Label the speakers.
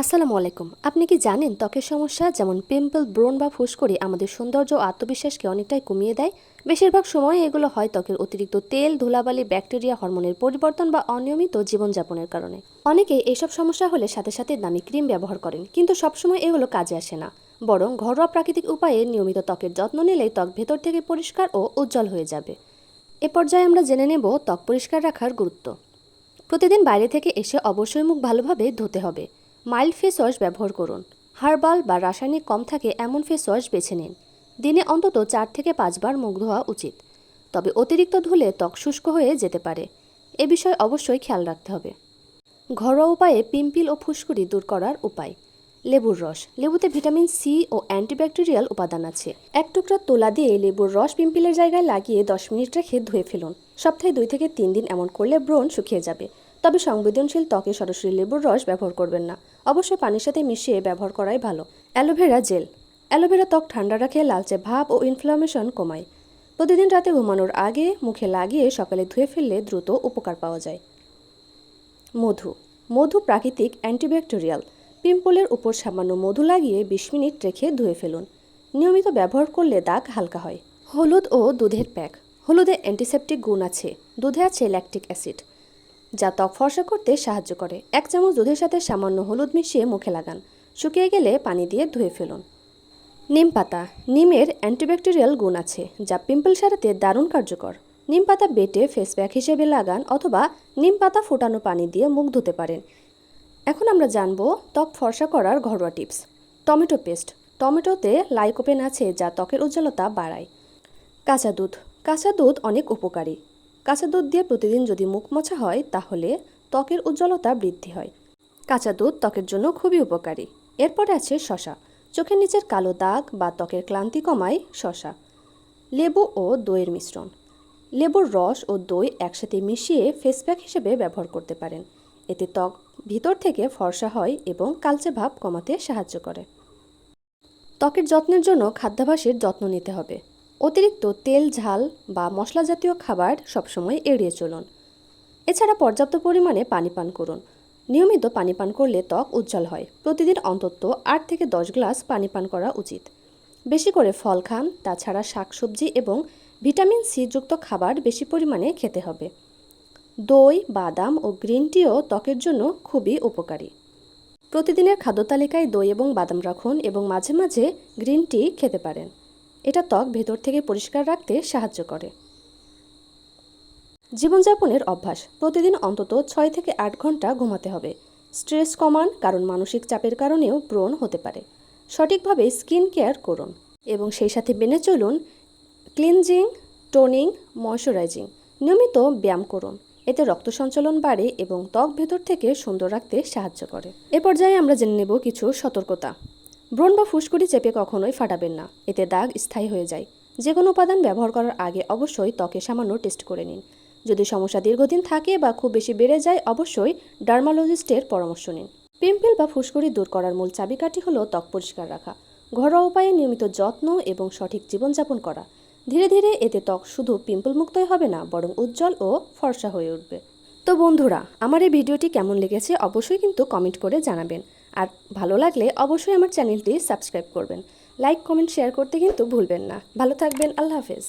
Speaker 1: আসসালামু আলাইকুম। আপনি কি জানেন ত্বকের সমস্যা যেমন পিম্পল ব্রণ বা ফুসকুড়ি আমাদের সৌন্দর্য ও আত্মবিশ্বাসকে অনেকটাই কমিয়ে দেয়? বেশিরভাগ সময় এগুলো হয় ত্বকের অতিরিক্ত তেল, ধুলাবালি, ব্যাকটেরিয়া, হরমোনের পরিবর্তন বা অনিয়মিত জীবনযাপনের কারণে। অনেকে এসব সমস্যা হলে সাথে সাথে দামি ক্রিম ব্যবহার করেন, কিন্তু সবসময় এগুলো কাজে আসে না। বরং ঘরোয়া প্রাকৃতিক উপায়ে নিয়মিত ত্বকের যত্ন নিলেই ত্বক ভেতর থেকে পরিষ্কার ও উজ্জ্বল হয়ে যাবে। এ পর্যায়ে আমরা জেনে নেব ত্বক পরিষ্কার রাখার গুরুত্ব। প্রতিদিন বাইরে থেকে এসে অবশ্যই মুখ ভালোভাবে ধুতে হবে। মাইল্ড ফেস ওয়াশ ব্যবহার করুন। হার্বাল বা রাসায়নিক কম থাকে এমন ফেস ওয়াশ বেছে নিন। দিনে অন্তত চার থেকে পাঁচবার মুখ ধোয়া উচিত। তবে অতিরিক্ত ধুলে ত্বক শুষ্ক হয়ে যেতে পারে। এ বিষয়ে অবশ্যই খেয়াল রাখতে হবে। ঘরোয়া উপায়ে পিম্পিল ও ফুসকুড়ি দূর করার উপায়। লেবুর রস। লেবুতে ভিটামিন সি ও অ্যান্টিব্যাকটেরিয়াল উপাদান আছে। এক টুকরা তোলা দিয়ে লেবুর রস পিম্পিলের জায়গায় লাগিয়ে দশ মিনিট রেখে ধুয়ে ফেলুন। সপ্তাহে দুই থেকে তিন দিন এমন করলে ব্রণ শুকিয়ে যাবে। তবে সংবেদনশীল ত্বকে সরাসরি লেবুর রস ব্যবহার করবেন না। অবশ্যই পানির সাথে মিশিয়ে ব্যবহার করাই ভালো। Aloe vera gel. অ্যালোভেরা ত্বক ঠান্ডা রাখে, লালচে ভাব ও ইনফ্লামেশন কমায়। প্রতিদিন রাতে ঘুমানোর আগে মুখে লাগিয়ে সকালে ধুয়ে ফেললে দ্রুত উপকার পাওয়া যায়। মধু। মধু প্রাকৃতিক অ্যান্টিব্যাকটেরিয়াল। পিম্পলের উপর সামান্য মধু লাগিয়ে বিশ মিনিট রেখে ধুয়ে ফেলুন। নিয়মিত ব্যবহার করলে দাগ হালকা হয়। হলুদ ও দুধের প্যাক। হলুদে অ্যান্টিসেপটিক গুণ আছে। দুধে আছে ল্যাকটিক অ্যাসিড যা ত্বক ফর্সা করতে সাহায্য করে। এক চামচ দুধের সাথে সামান্য হলুদ মিশিয়ে মুখে লাগান। শুকিয়ে গেলে পানি দিয়ে ধুয়ে ফেলুন। নিম পাতা। নিমের অ্যান্টিব্যাকটেরিয়াল গুণ আছে, যা পিম্পল সারাতে দারুণ কার্যকর। নিম পাতা বেটে ফেস প্যাক হিসেবে লাগান অথবা নিম পাতা ফোটানো পানি দিয়ে মুখ ধুতে পারেন। এখন আমরা জানব ত্বক ফর্সা করার ঘরোয়া টিপস। Tomato paste. টমেটোতে লাইকোপেন আছে, যা ত্বকের উজ্জ্বলতা বাড়ায়। কাঁচা দুধ। কাঁচা দুধ অনেক উপকারী। কাঁচা দুধ দিয়ে প্রতিদিন যদি মুখ মোছা হয়, তাহলে ত্বকের উজ্জ্বলতা বৃদ্ধি হয়। কাঁচা দুধ ত্বকের জন্য খুবই উপকারী। এরপরে আছে শশা। চোখের নিচের কালো দাগ বা ত্বকের ক্লান্তি কমায় শশা। লেবু ও দইয়ের মিশ্রণ। লেবুর রস ও দই একসাথে মিশিয়ে ফেস প্যাক হিসেবে ব্যবহার করতে পারেন। এতে ত্বক ভিতর থেকে ফর্সা হয় এবং কালচে ভাব কমাতে সাহায্য করে। ত্বকের যত্নের জন্য খাদ্যাভাসের যত্ন নিতে হবে। অতিরিক্ত তেল, ঝাল বা মশলা জাতীয় খাবার সবসময় এড়িয়ে চলুন। এছাড়া পর্যাপ্ত পরিমাণে পানি পান করুন। নিয়মিত পানি পান করলে ত্বক উজ্জ্বল হয়। প্রতিদিন অন্তত আট থেকে দশ গ্লাস পানি পান করা উচিত। বেশি করে ফল খান, তাছাড়া শাকসবজি এবং ভিটামিন সি যুক্ত খাবার বেশি পরিমাণে খেতে হবে। দই, বাদাম ও গ্রিন টিও ত্বকের জন্য খুবই উপকারী। প্রতিদিনের খাদ্য তালিকায় দই এবং বাদাম রাখুন এবং মাঝে মাঝে গ্রিন টি খেতে পারেন। এটা ত্বক ভেতর থেকে পরিষ্কার রাখতে সাহায্য করে। জীবনযাপনের অভ্যাস, প্রতিদিন অন্তত ছয় থেকে আট ঘণ্টা ঘুমাতে হবে। স্ট্রেস কমান, কারণ মানসিক চাপের কারণেও ব্রণ হতে পারে। সঠিকভাবে স্কিন কেয়ার করুন এবং সেই সাথে মেনে চলুন ক্লিনজিং, টোনিং, ময়শ্চারাইজিং। নিয়মিত ব্যায়াম করুন। এতে রক্ত সঞ্চালন বাড়ে এবং ত্বক ভেতর থেকে সুন্দর রাখতে সাহায্য করে। এ পর্যায়ে আমরা জেনে নেব কিছু সতর্কতা। ব্রণ বা ফুসকুড়ি চেপে কখনোই ফাটাবেন না। এতে দাগ স্থায়ী হয়ে যায়। যে কোনো উপাদান ব্যবহার করার আগে অবশ্যই ত্বকে সামান্য টেস্ট করে নিন। যদি সমস্যা দীর্ঘদিন থাকে বা খুব বেশি বেড়ে যায়, অবশ্যই ডার্মালজিস্টের পরামর্শ নিন। পিম্পল বা ফুসকুড়ি দূর করার মূল চাবিকাঠি হলো ত্বক পরিষ্কার রাখা। ঘরোয়া উপায়ে নিয়মিত যত্ন এবং সঠিক জীবনযাপন করা। ধীরে ধীরে এতে ত্বক শুধু পিম্পল মুক্তই হবে না, বরং উজ্জ্বল ও ফর্সা হয়ে উঠবে। তো বন্ধুরা, আমার এই ভিডিওটি কেমন লেগেছে অবশ্যই কিন্তু কমেন্ট করে জানাবেন। আর ভালো লাগলে অবশ্যই আমার চ্যানেলটি সাবস্ক্রাইব করবেন। লাইক, কমেন্ট, শেয়ার করতে কিন্তু ভুলবেন না। ভালো থাকবেন, আল্লাহ হাফেজ।